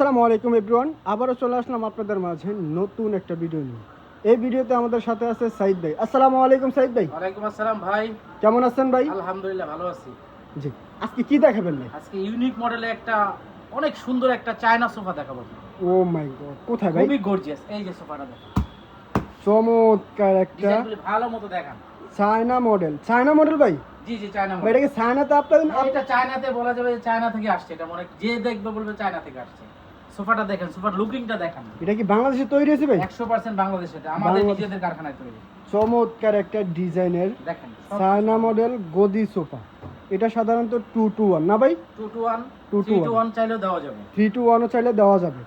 আসসালামু আলাইকুম এভরিওয়ান আবারও চলে আসলাম আপনাদের মাঝে নতুন একটা ভিডিও নিয়ে। এই ভিডিওতে আমাদের সাথে আছে সাইদ ভাই। আসসালামু আলাইকুম সাইদ ভাই। ওয়ালাইকুম আসসালাম ভাই। কেমন আছেন ভাই? আলহামদুলিল্লাহ ভালো আছি। জি আজকে কি দেখাবেন ভাই? আজকে ইউনিক মডেলে একটা অনেক সুন্দর একটা চায়না সোফা দেখাবো। ও মাই গড কোথায় ভাই? খুবই গর্জিয়াস এই যে সোফাটা দেখেন। চমৎকার একটা ভালো মতো দেখান। চায়না মডেল চায়না মডেল ভাই? জি জি চায়না ভাই এটা কি চায়নাতে আপনাদের এটা চায়নাতে বলা যাবে চায়না থেকে আসছে। এটা মনে যে দেখবে বলবে চায়না থেকে আসছে। সোফাটা দেখেন সোফার লুকিংটা দেখেন। এটা কি বাংলাদেশে তৈরি হয়েছে ভাই? একশো পার্সেন্ট বাংলাদেশে এটা। আমাদের নিজেদের কারখানায় তৈরি। চমৎকার একটা ডিজাইনের দেখেন সায়না মডেল গদি সোফা। এটা সাধারণত টু টু ওয়ান না ভাই? Two two one Two to three two one। One চাইলেও দেওয়া যাবে। থ্রি টু ওয়ানও চাইলে দেওয়া যাবে।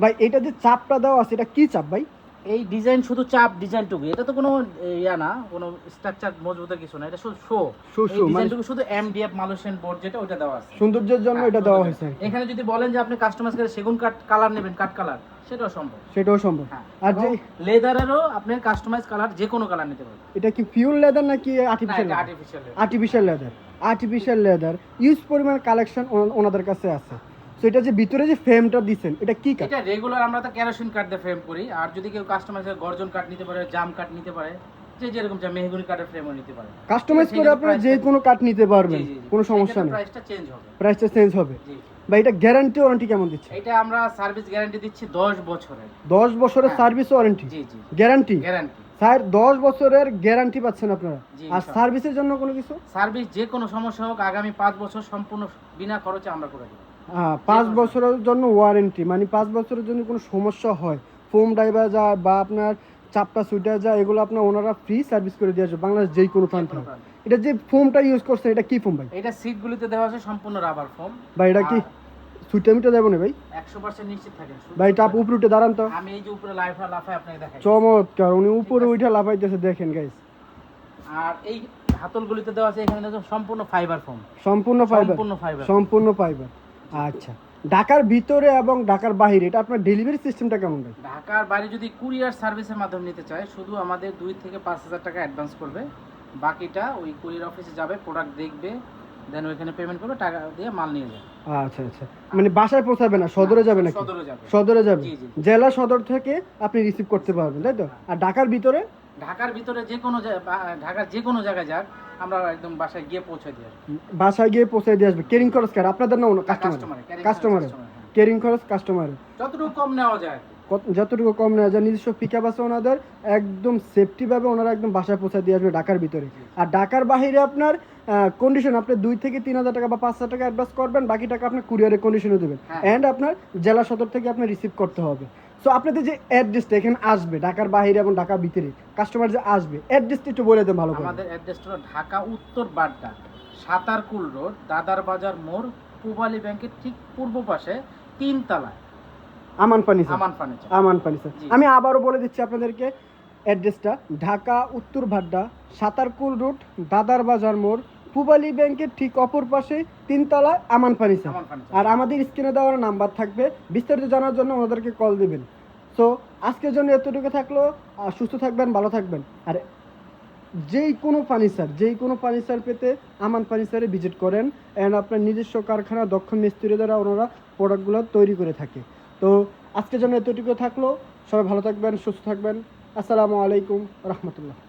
ভাই এটা যে চাপটা দেওয়া আছে এটা কি চাপ ভাই? এই ডিজাইন শুধু চাপ ডিজাইনটুকু এটা তো কোনো ইয়া না কোনো স্ট্রাকচার মজবুতের কিছু না এটা শুধু শো show, মানে- ডিজাইনটুকু শুধু এমডিএফ মালয়েশিয়ান বোর্ড যেটা ওটা দেওয়া আছে। সৌন্দর্যের জন্য এটা দেওয়া হয়েছে এখানে যদি বলেন যে আপনি কাস্টমাইজ করে সেগুন কাঠ কালার নেবেন কাঠ কালার সেটাও সম্ভব। সেটাও সম্ভব। হ্যাঁ আর যে লেদারেরও আপনি কাস্টমাইজ কালার যে কোনো কালার নিতে পারবেন। এটা কি পিওর লেদার নাকি artificial artificial artificial leather artificial leather use পরিমাণ কালেকশন ওনাদের কাছে আছে। তো এটা যে ভিতরে যে ফ্রেমটা দিছেন এটা কি কাঠ এটা রেগুলার আমরা তো কেরোসিন কাঠ দিয়ে ফ্রেম করি। আর যদি কেউ কাস্টমাইজ গর্জন কাঠ নিতে পারে জাম কাঠ নিতে পারে যে যেরকম মেহগুনি কাঠের ফ্রেমও নিতে পারে। কাস্টমাইজ করে আপনারা যে কোনো কাঠ নিতে পারবেন কোনো সমস্যা নেই। প্রাইসটা চেঞ্জ হবে। প্রাইসটা চেঞ্জ হবে। বা এটা গ্যারান্টি ওয়ারেন্টি কেমন দিচ্ছে? এটা আমরা সার্ভিস গ্যারান্টি দিচ্ছি 10 বছরের। দশ বছরের হ্যাঁ। সার্ভিস ওয়ারেন্টি জি জি। গ্যারান্টি গ্যারান্টি স্যার দশ বছরের গ্যারান্টি পাচ্ছেন আপনারা? আর সার্ভিসের জন্য কোনো কিছু? সার্ভিস যে কোনো সমস্যা হোক আগামী পাঁচ বছর সম্পূর্ণ বিনা খরচে আমরা করে দেবো। হ্যাঁ পাঁচ বছরের জন্য ওয়ারেন্টি মানে পাঁচ বছরের জন্য কোনো সমস্যা হয়। ফোম ড্রাইভার যায় বা আপনার চাপটা সুইটা যায় এগুলো আপনার ওনারা ফ্রি সার্ভিস করে দিয়ে আসবে বাংলাদেশ যেই কোনো প্রান্তে হয়। এটা যে ফোমটা ইউজ করছে এটা কি ফোম ভাই? এটা সিটগুলিতে দেওয়া আছে সম্পূর্ণ রাবার ফোম বা এটা কি সুইটা মিটা যাব না ভাই? নিশ্চিত থাকেন। ভাই উপরে উঠে দাঁড়ান তো। আমি এই যে উপরে লাইফা লাফাই আপনাকে দেখাই। চমৎকার উনি উপরে উঠে লাফাইতেছে দেখেন গাইস আর এই হাতলগুলিতে দেওয়া আছে এখানে সম্পূর্ণ ফাইবার ফোম সম্পূর্ণ ফাইবার সম্পূর্ণ ফাইবার সম্পূর্ণ ফাইবার আচ্ছা। ঢাকার ভিতরে এবং ঢাকার বাহিরে এটা আপনার ডেলিভারি সিস্টেমটা কেমন ভাই? ঢাকার বাইরে যদি কুরিয়ার সার্ভিসের মাধ্যমে নিতে চায় শুধু আমাদের দুই থেকে পাঁচ হাজার টাকা অ্যাডভান্স করবে। বাকিটা ওই কুরিয়ার অফিসে যাবে প্রোডাক্ট দেখবে দেন ওইখানে পেমেন্ট করবে টাকা দিয়ে মাল নিয়ে যাবে। আচ্ছা আচ্ছা। মানে বাসায় পৌঁছাবে না সদরে যাবে নাকি? সদরে যাবে। সদরে যাবে। জেলা সদর থেকে আপনি রিসিভ করতে পারবেন তাই তো? আর ঢাকার ভিতরে? ঢাকার ভিতরে যে কোনো ঢাকার যে কোনো জায়গায় যাক আমরা একদম বাসায় গিয়ে পৌঁছে দিয়ে বাসায় গিয়ে পৌঁছে দিয়ে আসবে। কেরিং খরচ কার? আপনাদের না কাস্টমার কাস্টমারে কেরিং খরচ কাস্টমার যতটুকু কম নেওয়া যায় যতটুকু কম নেওয়া যায় নিজস্ব পিক আপ আছে ওনাদের একদম সেফটিভাবে ওনারা একদম বাসায় পৌঁছে দিয়ে আসবে ঢাকার ভিতরে। আর ঢাকার বাইরে আপনার কন্ডিশন আপনি দুই থেকে তিন হাজার টাকা বা পাঁচ হাজার টাকা অ্যাডভান্স করবেন বাকি টাকা আপনার কুরিয়ারের কন্ডিশনে দেবেন। হ্যাঁ। অ্যান্ড আপনার জেলা সদর থেকে আপনার রিসিভ করতে হবে। সো আপনাদের যে অ্যাড্রেসটা এখানে আসবে ঢাকার বাইরে এবং ঢাকার ভিতরে কাস্টমার যে আসবে অ্যাড্রেসটা একটু বলে দেন ভালো করে। আমাদের অ্যাড্রেসটা হলো ঢাকা উত্তর বাড্ডা সাতারকুল রোড দাদার বাজার মোড় পূবালী ব্যাংকের ঠিক পূর্ব পাশে তিন তলায় আমান পানি আমান ফার্নিচার। আমান স্যার আমি আবারও বলে দিচ্ছি আপনাদেরকে অ্যাড্রেসটা ঢাকা উত্তর ভাড্ডা সাতারকুল রোড দাদার বাজার মোড় পুবালি ব্যাংকের ঠিক অপর পাশে তিনতলায় আমান ফার্নিচার। আর আমাদের স্ক্রিনে দেওয়ার নাম্বার থাকবে বিস্তারিত জানার জন্য ওনাদেরকে কল দিবেন। সো আজকের জন্য এতটুকু থাকল আর সুস্থ থাকবেন ভালো থাকবেন। আর যেই কোনো ফার্নিচার যেই কোনো ফার্নিচার পেতে আমান ফার্নিচারে ভিজিট করেন অ্যান্ড আপনার নিজস্ব কারখানা দক্ষ মিস্ত্রি দ্বারা ওনারা প্রোডাক্টগুলো তৈরি করে থাকে। তো আজকের জন্য এতটুকু থাকল। সবাই ভালো থাকবেন সুস্থ থাকবেন। আসসালামু আলাইকুম রহমতুল্লাহ।